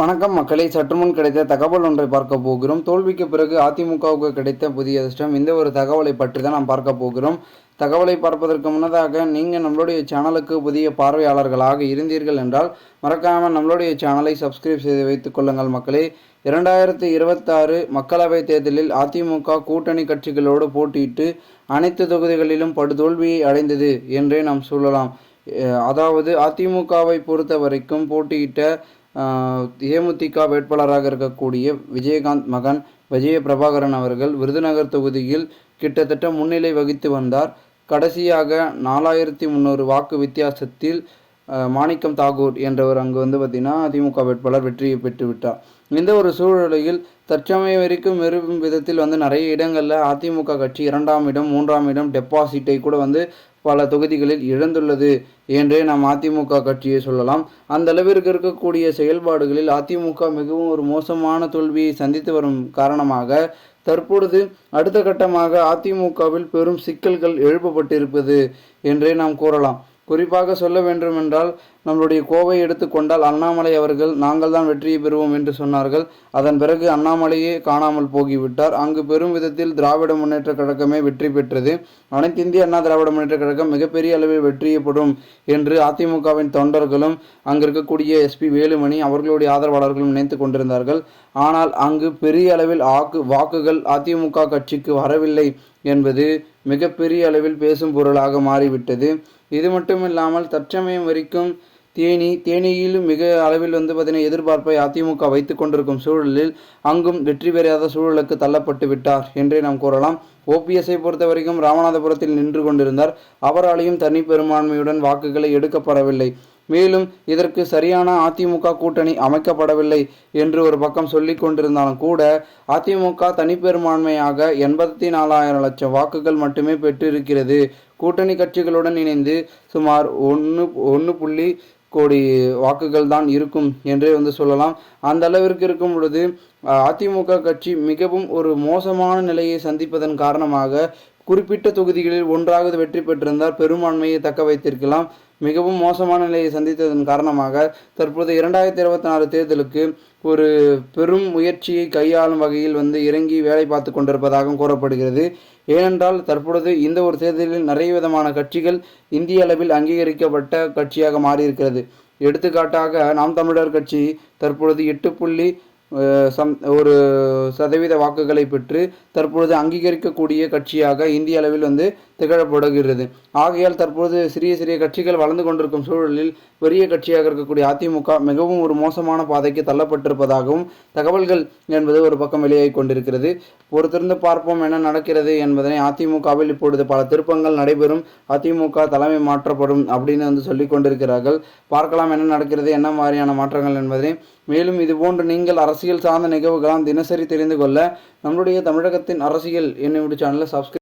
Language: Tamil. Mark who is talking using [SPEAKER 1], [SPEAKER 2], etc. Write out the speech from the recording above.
[SPEAKER 1] வணக்கம் மக்களை. சற்றுமுன் கிடைத்த தகவல் ஒன்றை பார்க்க போகிறோம். தோல்விக்கு பிறகு அதிமுகவுக்கு கிடைத்த புதிய அதிர்ஷ்டம். இந்த ஒரு தகவலை பற்றி தான் நாம் பார்க்க போகிறோம். தகவலை பார்ப்பதற்கு முன்னதாக நீங்கள் நம்மளுடைய சேனலுக்கு புதிய பார்வையாளர்களாக இருந்தீர்கள் என்றால் மறக்காமல் நம்மளுடைய சேனலை சப்ஸ்கிரைப் செய்து வைத்துக் கொள்ளுங்கள் மக்களே. இரண்டாயிரத்தி இருபத்தாறு மக்களவைத் தேர்தலில் அதிமுக கூட்டணி கட்சிகளோடு போட்டியிட்டு அனைத்து தொகுதிகளிலும் படுதோல்வியை அடைந்தது என்றே நாம் சொல்லலாம். அதாவது அதிமுகவை பொறுத்த வரைக்கும் போட்டியிட்ட தேமுதிக வேட்பாளராக இருக்கக்கூடிய விஜயகாந்த் மகன் விஜய பிரபாகரன் அவர்கள் விருதுநகர் தொகுதியில் கிட்டத்தட்ட முன்னிலை வகித்து வந்தார். கடைசியாக நாலாயிரத்தி முந்நூறு வாக்கு வித்தியாசத்தில் மாணிக்கம் தாகூர் என்றவர் அங்கு வந்து பார்த்திங்கன்னா திமுக வேட்பாளர் வெற்றியை பெற்றுவிட்டார் இந்த ஒரு சூழ்நிலையில் தற்சமய வரைக்கும் வெறும் விதத்தில் வந்து நிறைய இடங்களில் அதிமுக கட்சி இரண்டாம் இடம் மூன்றாம் இடம் டெபாசிட்டை கூட வந்து பல தொகுதிகளில் இழந்துள்ளது என்றே நாம் அதிமுக கட்சியை சொல்லலாம். அந்த அளவிற்கு இருக்கக்கூடிய செயல்பாடுகளில் அதிமுக மிகவும் ஒரு மோசமான தோல்வியை சந்தித்து வரும் காரணமாக தற்பொழுது அடுத்த கட்டமாக அதிமுகவில் பெரும் சிக்கல்கள் எழுப்பப்பட்டிருப்பது என்றே நாம் கூறலாம். குறிப்பாக சொல்ல வேண்டுமென்றால் நம்மளுடைய கோவை எடுத்துக்கொண்டால் அண்ணாமலை அவர்கள் நாங்கள் தான் வெற்றியை பெறுவோம் என்று சொன்னார்கள். அதன் பிறகு அண்ணாமலையே காணாமல் போகிவிட்டார். அங்கு பெரும் விதத்தில் திராவிட முன்னேற்ற கழகமே வெற்றி பெற்றது. அனைத்து இந்திய அண்ணா திராவிட முன்னேற்ற கழகம் மிகப்பெரிய அளவில் வெற்றியப்படும் என்று அதிமுகவின் தொண்டர்களும் அங்கு இருக்கக்கூடிய எஸ்பி வேலுமணி அவர்களுடைய ஆதரவாளர்களும் நினைத்து கொண்டிருந்தார்கள். ஆனால் அங்கு பெரிய அளவில் ஆக்கு வாக்குகள் அதிமுக கட்சிக்கு வரவில்லை என்பது மிகப்பெரிய அளவில் பேசும் பொருளாக மாறிவிட்டது. இது மட்டும் இல்லாமல் தற்சமயம் வரைக்கும் தேனி தேனியிலும் மிக அளவில் வந்து பார்த்தீங்கன்னா எதிர்பார்ப்பை அதிமுக வைத்து கொண்டிருக்கும் சூழலில் அங்கும் வெற்றி பெறாத சூழலுக்கு தள்ளப்பட்டு விட்டார் என்றே நாம் கூறலாம். ஓபிஎஸ்ஐ பொறுத்த வரைக்கும் ராமநாதபுரத்தில் நின்று கொண்டிருந்தார். அவராலையும் தனி பெரும்பான்மையுடன் வாக்குகளை எடுக்கப்படவில்லை. மேலும் இதற்கு சரியான அதிமுக கூட்டணி அமைக்கப்படவில்லை என்று ஒரு பக்கம் சொல்லி கொண்டிருந்தாலும் கூட அதிமுக தனிப்பெரும்பான்மையாக எண்பத்தி நாலாயிரம் லட்சம் வாக்குகள் மட்டுமே பெற்றிருக்கிறது. கூட்டணி கட்சிகளுடன் இணைந்து சுமார் ஒன்று ஒன்று புள்ளி கோடி வாக்குகள் தான் இருக்கும் என்றே வந்து சொல்லலாம். அந்த அளவிற்கு இருக்கும் பொழுது அதிமுக கட்சி மிகவும் ஒரு மோசமான நிலையை சந்திப்பதன் காரணமாக குறிப்பிட்ட தொகுதிகளில் ஒன்றாவது வெற்றி பெற்றிருந்தால் பெரும்பான்மையை தக்க வைத்திருக்கலாம். மிகவும் மோசமான நிலையை சந்தித்ததன் காரணமாக தற்போது இரண்டாயிரத்தி இருபத்தி நாலு தேர்தலுக்கு ஒரு பெரும் முயற்சியை கையாளும் வகையில் வந்து இறங்கி வேலை பார்த்து கொண்டிருப்பதாகவும் கூறப்படுகிறது. ஏனென்றால் தற்பொழுது இந்த ஒரு தேர்தலில் நிறைய விதமான கட்சிகள் இந்திய அளவில் அங்கீகரிக்கப்பட்ட கட்சியாக மாறியிருக்கிறது. எடுத்துக்காட்டாக நாம் தமிழர் கட்சி தற்பொழுது எட்டு புள்ளி சம் ஒரு சதவீத வாக்குகளை பெற்று தற்பொழுது அங்கீகரிக்கக்கூடிய கட்சியாக இந்திய அளவில் வந்து திகழப்படுகிறது. ஆகையால் தற்பொழுது சிறிய சிறிய கட்சிகள் வளர்ந்து கொண்டிருக்கும் சூழலில் பெரிய கட்சியாக இருக்கக்கூடிய அதிமுக மிகவும் ஒரு மோசமான பாதைக்கு தள்ளப்பட்டிருப்பதாகவும் தகவல்கள் என்பது ஒரு பக்கம் வெளியாகி கொண்டிருக்கிறது. பொறுத்திருந்து பார்ப்போம் என்ன நடக்கிறது என்பதனை அதிமுகவில் இப்பொழுது பல திருப்பங்கள் நடைபெறும். அதிமுக தலைமை மாற்றப்படும் அப்படின்னு வந்து சொல்லி கொண்டிருக்கிறார்கள். பார்க்கலாம் என்ன நடக்கிறது என்ன மாதிரியான மாற்றங்கள் என்பதை மேலும் இதுபோன்று நீங்கள் அரசியல் சார்ந்த நிகழ்வுகளாம் தினசரி தெரிந்து கொள்ள நம்மளுடைய தமிழகத்தின் அரசியல் என்னுடைய சேனலை சப்ஸ்கிரைப்